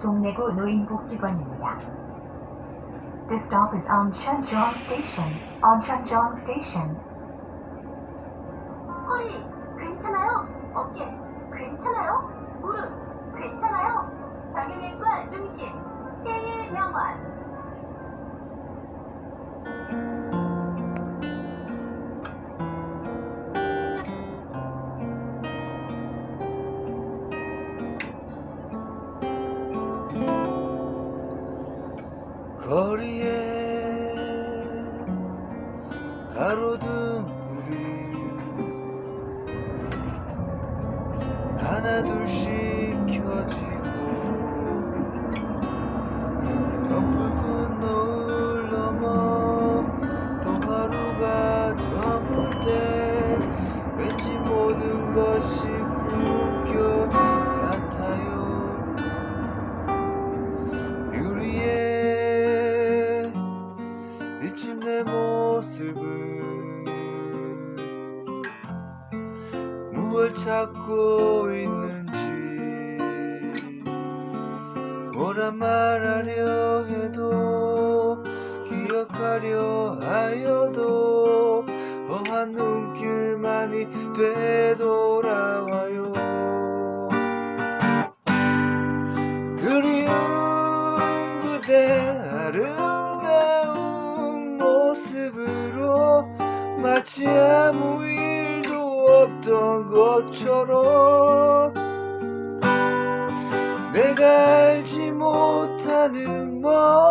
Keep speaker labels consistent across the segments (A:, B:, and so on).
A: 동래구 노인복지관입니다. This stop is on Chuncheon Station. On Chuncheon Station.
B: 허리 괜찮아요? 어깨 괜찮아요? 무릎 괜찮아요? 정형외과 중심 세일병원
C: 거리에 가로등 불이 하나 둘씩 찾고 있는지. 뭐라 말하려 해도 기억하려 하여도 어한 눈길만이 되돌아와요. 그리운 그대 아름다운 모습으로 마치 아무 일도 없던 것처럼 내가 알지 못하는 머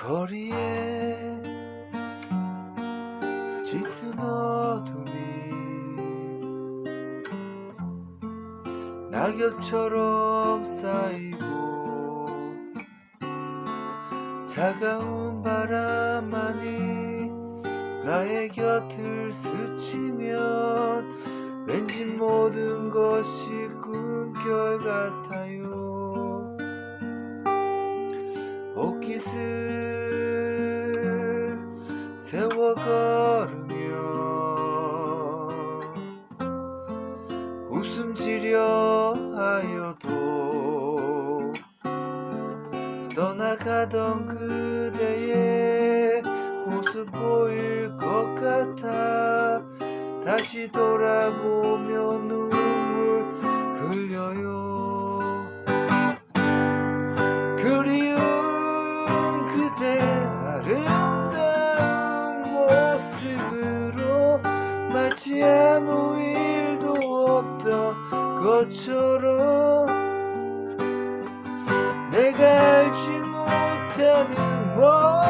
C: 거리에 짙은 어둠이 낙엽처럼 쌓이고 차가운 바람만이 나의 곁을 스치면 왠지 모든 것이 꿈결 같아요 세워 걸으며 웃음 지려 하여도 떠나가던 그대의 모습 보일 것 같아 다시 돌아보며 마치 아무 일도 없던 것처럼 내가 알지 못하는 머